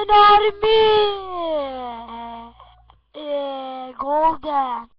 Golden Army. Ee, Golden.